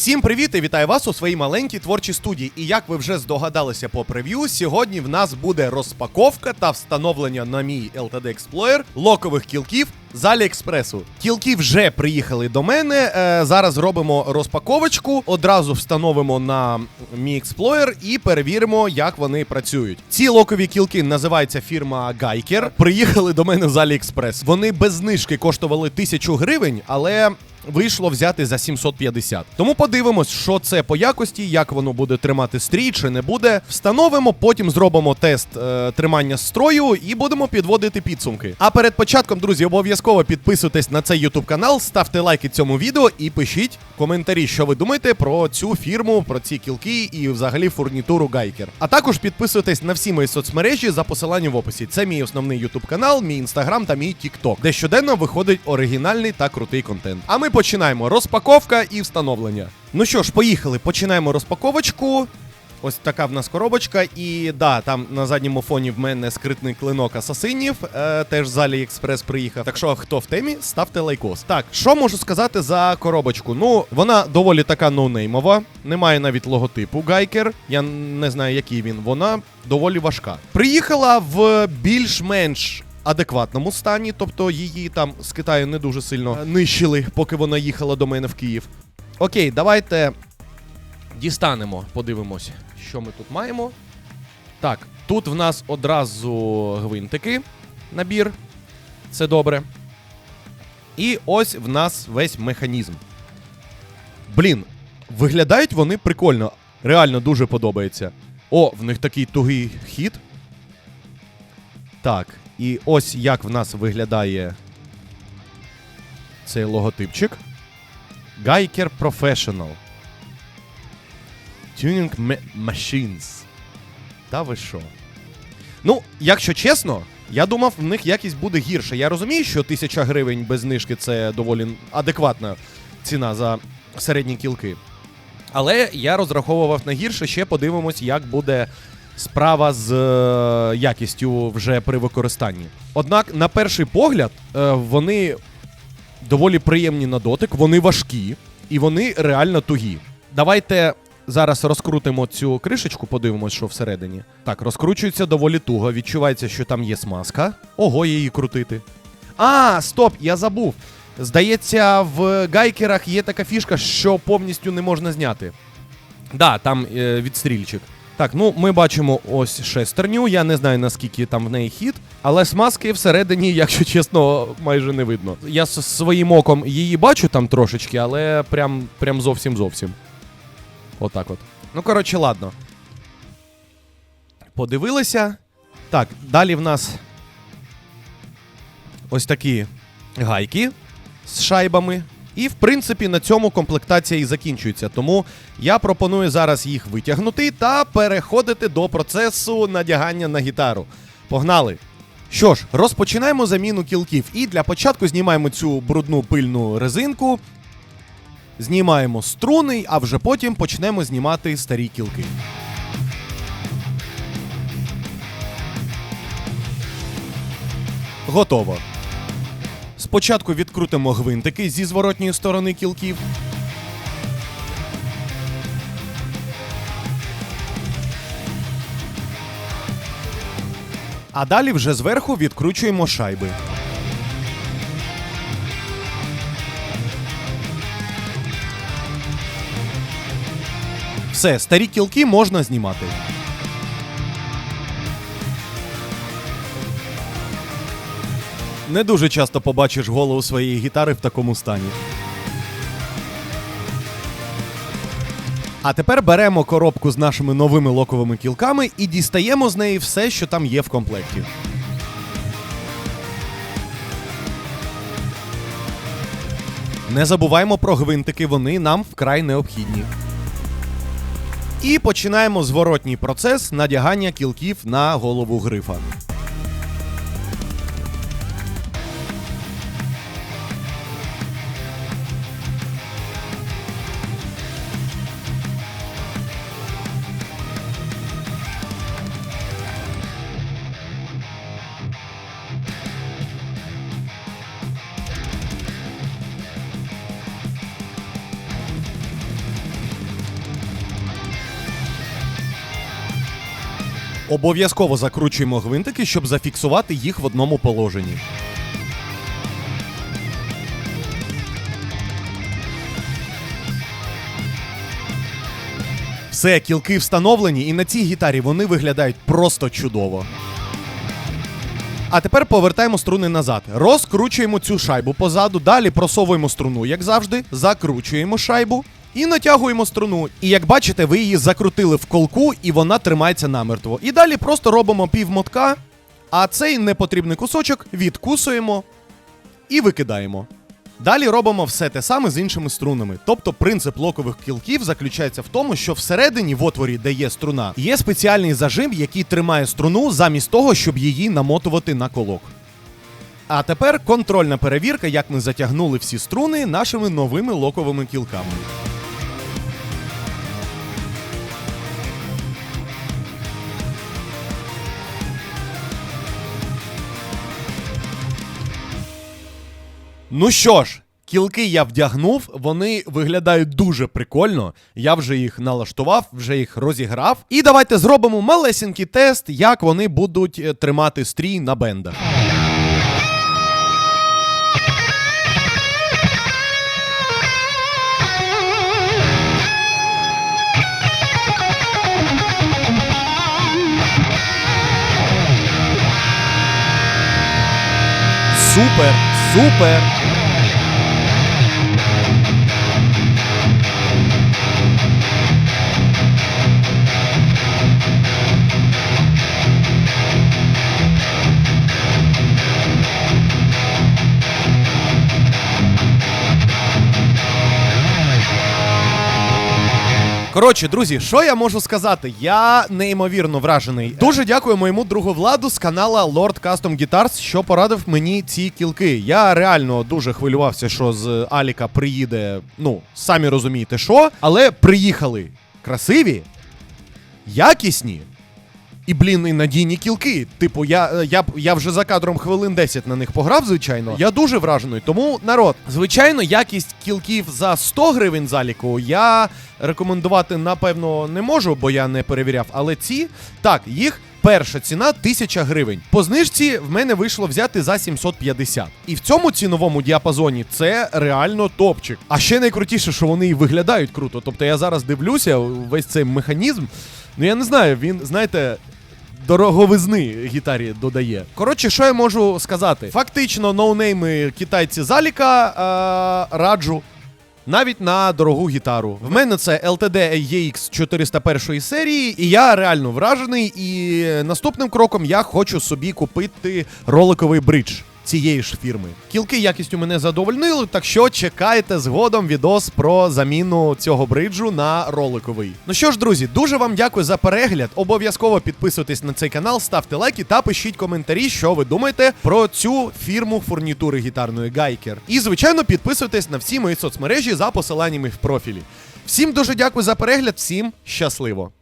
Всім привіт і вітаю вас у своїй маленькій творчій студії. І як ви вже здогадалися по прев'ю, сьогодні в нас буде розпаковка та встановлення на мій LTD Explorer локових кілків з Аліекспресу. Кілки вже приїхали до мене. Е, зараз робимо розпаковочку, одразу встановимо на мій Explorer і перевіримо, як вони працюють. Ці локові кілки називається фірма Geiker. Приїхали до мене з Аліекспрес. Вони без знижки коштували тисячу гривень, але вийшло взяти за 750. Тому подивимось, що це по якості, як воно буде тримати стрій чи не буде. Встановимо, потім зробимо тест е, тримання строю і будемо підводити підсумки. А перед початком, друзі, обов'язково підписуйтесь на цей YouTube канал, ставте лайки цьому відео і пишіть коментарі, що ви думаєте про цю фірму, про ці кілки і взагалі фурнітуру Гайкер. А також підписуйтесь на всі мої соцмережі за посиланням в описі. Це мій основний YouTube канал, мій інстаграм та мій TikTok, де щоденно виходить оригінальний та крутий контент. А ми починаємо розпаковка і встановлення. Ну що ж, поїхали. Починаємо розпаковочку. Ось така в нас коробочка, і да, там на задньому фоні в мене скритний клинок асасинів, е, теж з Аліекспрес приїхав. Так що, хто в темі, ставте лайкос. Так, що можу сказати за коробочку? Ну, вона доволі така ноунеймова, немає навіть логотипу Гайкер. Я не знаю, який він. Вона доволі важка. Приїхала в більш-менш. Адекватному стані, тобто її там з Китаю не дуже сильно нищили, поки вона їхала до мене в Київ. Окей, давайте дістанемо, подивимося, що ми тут маємо. Так, тут в нас одразу гвинтики, набір. Це добре. І ось в нас весь механізм. Блін, виглядають вони прикольно. Реально дуже подобається. О, в них такий тугий хід. Так, і ось як в нас виглядає цей логотипчик. Geiker Professional. Tuning Ma- Machines. Та ви що? Ну, якщо чесно, я думав, в них якість буде гірше. Я розумію, що 1000 гривень без знижки це доволі адекватна ціна за середні кілки. Але я розраховував на гірше, ще подивимось, як буде справа з е, якістю вже при використанні. Однак, на перший погляд, е, вони доволі приємні на дотик, вони важкі і вони реально тугі. Давайте зараз розкрутимо цю кришечку, подивимось, що всередині. Так, розкручується доволі туго. Відчувається, що там є смазка. Ого, її крутити. А, стоп, я забув. Здається, в гайкерах є така фішка, що повністю не можна зняти. Да, там е, відстрільчик. Так, ну ми бачимо ось шестерню. Я не знаю наскільки там в неї хід, але смазки всередині, якщо чесно, майже не видно. Я з своїм оком її бачу там трошечки, але прям, прям зовсім зовсім. Отак от. Ну, коротше, ладно. Подивилися. Так, далі в нас ось такі гайки з шайбами. І, в принципі, на цьому комплектація і закінчується. Тому я пропоную зараз їх витягнути та переходити до процесу надягання на гітару. Погнали! Що ж, розпочинаємо заміну кілків. І для початку знімаємо цю брудну пильну резинку, знімаємо струни, а вже потім почнемо знімати старі кілки. Готово. Спочатку відкрутимо гвинтики зі зворотньої сторони кілків. А далі вже зверху відкручуємо шайби. Все, старі кілки можна знімати. Не дуже часто побачиш голову своєї гітари в такому стані. А тепер беремо коробку з нашими новими локовими кілками і дістаємо з неї все, що там є в комплекті. Не забуваємо про гвинтики, вони нам вкрай необхідні. І починаємо зворотній процес надягання кілків на голову грифа. Обов'язково закручуємо гвинтики, щоб зафіксувати їх в одному положенні. Все, кілки встановлені, і на цій гітарі вони виглядають просто чудово. А тепер повертаємо струни назад. Розкручуємо цю шайбу позаду, далі просовуємо струну, як завжди, закручуємо шайбу і натягуємо струну. І як бачите, ви її закрутили в колку, і вона тримається намертво. І далі просто робимо півмотка, а цей непотрібний кусочок відкусуємо і викидаємо. Далі робимо все те саме з іншими струнами. Тобто принцип локових кілків заключається в тому, що всередині в отворі, де є струна, є спеціальний зажим, який тримає струну замість того, щоб її намотувати на колок. А тепер контрольна перевірка, як ми затягнули всі струни нашими новими локовими кілками. Ну що ж, кілки я вдягнув, вони виглядають дуже прикольно. Я вже їх налаштував, вже їх розіграв. І давайте зробимо малесенький тест, як вони будуть е, тримати стрій на бендах. Супер, супер. Коротше, друзі, що я можу сказати? Я неймовірно вражений. Дуже дякую моєму другу владу з канала Lord Custom Guitars, що порадив мені ці кілки. Я реально дуже хвилювався, що з Аліка приїде. Ну, самі розумієте, що, але приїхали красиві, якісні. І, блін, і надійні кілки. Типу, я, я, я вже за кадром хвилин 10 на них пограв, звичайно. Я дуже вражений. Тому, народ, звичайно, якість кілків за 100 гривень заліку я рекомендувати, напевно, не можу, бо я не перевіряв. Але ці, так, їх перша ціна 1000 гривень. По знижці в мене вийшло взяти за 750. І в цьому ціновому діапазоні це реально топчик. А ще найкрутіше, що вони і виглядають круто. Тобто я зараз дивлюся, весь цей механізм. Ну я не знаю, він, знаєте, дороговизни гітарі додає. Коротше, що я можу сказати? Фактично, ноунейми китайці заліка е, раджу. Навіть на дорогу гітару. В мене це LTD AEX 401 серії, і я реально вражений. І наступним кроком я хочу собі купити роликовий бридж цієї ж фірми. Кілки якістю мене задовольнили, так що чекайте згодом відос про заміну цього бриджу на роликовий. Ну що ж, друзі, дуже вам дякую за перегляд. Обов'язково підписуйтесь на цей канал, ставте лайки та пишіть коментарі, що ви думаєте про цю фірму фурнітури гітарної Гайкер. І, звичайно, підписуйтесь на всі мої соцмережі за посиланнями в профілі. Всім дуже дякую за перегляд, всім щасливо!